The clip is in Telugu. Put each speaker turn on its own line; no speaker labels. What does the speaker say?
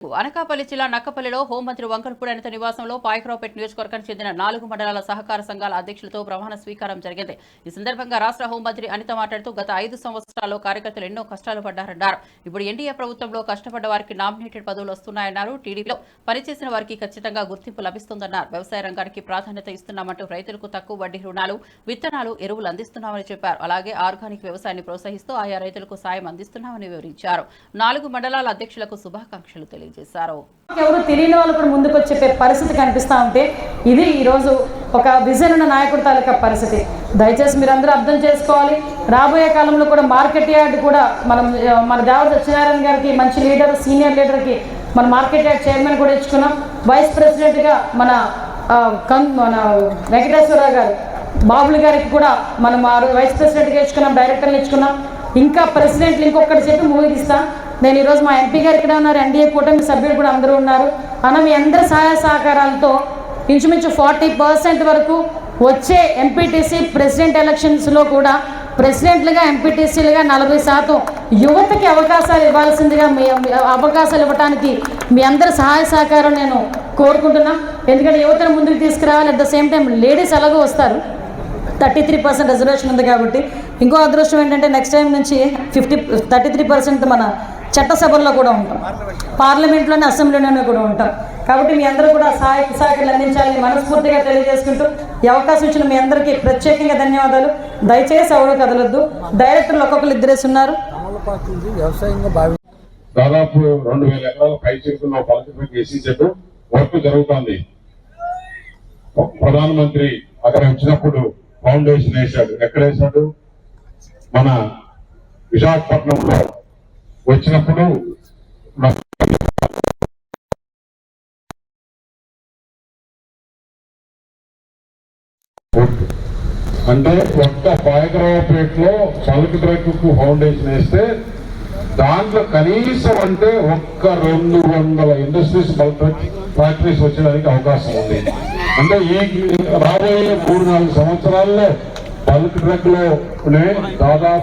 అనకాపల్లి జిల్లా నక్కపల్లిలో హోంమంత్రి వంకలపూడి అనిత నివాసంలో పాయకరావుపేట నియోజకవర్గానికి చెందిన నాలుగు మండలాల సహకార సంఘాల అధ్యక్షులతో ప్రమాణ స్వీకారం జరిగింది. ఈ సందర్భంగా రాష్ట్ర హోంమంత్రి అనిత మాట్లాడుతూ గత ఐదు సంవత్సరాల్లో కార్యకర్తలు ఎన్నో కష్టాలు పడ్డారన్నారు. ఇప్పుడు ఎన్డీఏ ప్రభుత్వంలో కష్టపడ్డ వారికి నామినేటెడ్ పదవులు వస్తున్నాయన్నారు. టీడీపీలో పనిచేసిన వారికి ఖచ్చితంగా గుర్తింపు లభిస్తుందన్నారు. వ్యవసాయ రంగానికి ప్రాధాన్యత ఇస్తున్నామంటూ రైతులకు తక్కువ వడ్డీ రుణాలు విత్తనాలు ఎరువులు అందిస్తున్నామని చెప్పారు. అలాగే ఆర్గానిక్ వ్యవసాయాన్ని ప్రోత్సహిస్తూ ఆయా రైతులకు సాయం అందిస్తున్నామని వివరించారు. నాలుగు మండలాల అధ్యక్షులకు శుభాకాంక్షలు తెలియజేశారు.
ఎవరు తెలియని వాళ్ళు కూడా ముందుకు చెప్పే పరిస్థితి కనిపిస్తూ ఉంటే ఇది ఈరోజు ఒక విజన్ ఉన్న నాయకుడి తాలూకా పరిస్థితి. దయచేసి మీరందరూ అర్థం చేసుకోవాలి. రాబోయే కాలంలో కూడా మార్కెట్ యార్డ్ కూడా మనం మన దేవత సత్యనారాయణ గారికి మంచి లీడర్ సీనియర్ లీడర్కి మన మార్కెట్ యార్డ్ చైర్మన్ కూడా ఇచ్చుకున్నాం. వైస్ ప్రెసిడెంట్గా మన ఆ, మన వెంకటేశ్వరరావు గారు బాబులు గారికి కూడా మనం ఆ వైస్ ప్రెసిడెంట్గా ఇచ్చుకున్నాం డైరెక్టర్లు ఇచ్చుకున్నాం. ఇంకా ప్రెసిడెంట్లు ఇంకొకటి చెప్పి ముగిస్తా. నేను ఈరోజు మా ఎంపీ గారు ఇక్కడ ఉన్నారు ఎన్డీఏ కూటమి సభ్యులు కూడా అందరూ ఉన్నారు. అన్న మీ అందరి సహాయ సహకారాలతో ఇంచుమించు ఫార్టీ పర్సెంట్ వరకు వచ్చే ఎంపీటీసీ ప్రెసిడెంట్ ఎలక్షన్స్లో కూడా ప్రెసిడెంట్లుగా ఎంపీటీసీలుగా నలభై శాతం యువతకి అవకాశాలు ఇవ్వాల్సిందిగా మీ అవకాశాలు ఇవ్వడానికి మీ అందరి సహాయ సహకారం నేను కోరుకుంటున్నా. ఎందుకంటే యువతను ముందుకు తీసుకురావాలి at the same time ladies ఎలాగో వస్తారు. థర్టీ త్రీ పర్సెంట్ రిజర్వేషన్ ఉంది కాబట్టి. ఇంకో అదృష్టం ఏంటంటే నెక్స్ట్ టైం నుంచి ఫిఫ్టీ థర్టీ త్రీ పర్సెంట్ మన చట్టసభల్లో కూడా ఉంటాం. పార్లమెంట్లోనే అసెంబ్లీలోనే కూడా ఉంటాం. కాబట్టి మీ అందరూ కూడా సహాయ సహకారాలు అందించాలని మనస్ఫూర్తిగా తెలియజేసుకుంటూ ఈ అవకాశం ఇచ్చిన మీ అందరికీ ప్రత్యేకంగా ధన్యవాదాలు. దయచేసి ఎవరు కదలొద్దు. డైరెక్టర్లు ఒక్కొక్కరు ఇద్దరేసి ఉన్నారు
దాదాపు రెండు వేల ఎకరాల పై చెరుకున్న పలకపై వేసించట్టు వర్క్ జరుగుతోంది. ప్రధానమంత్రి అక్కడ వచ్చినప్పుడు ఫౌండేషన్ వేశాడు. ఎక్కడ వేశాడు? మన విశాఖపట్నంలో. వచ్చినప్పుడు అంటే ఒక్క పాయకరావుపేటలో చలక ట్రక్కు ఫౌండేషన్ వేస్తే దాంట్లో కనీసం అంటే ఒక్క రెండు వందల ఇండస్ట్రీస్ ఫ్యాక్టరీస్ వచ్చేదానికి అవకాశం ఉంది. అంటే ఈ రాబోయే మూడు నాలుగు సంవత్సరాల్లో బల్క్ ట్రక్లోనే దాదాపు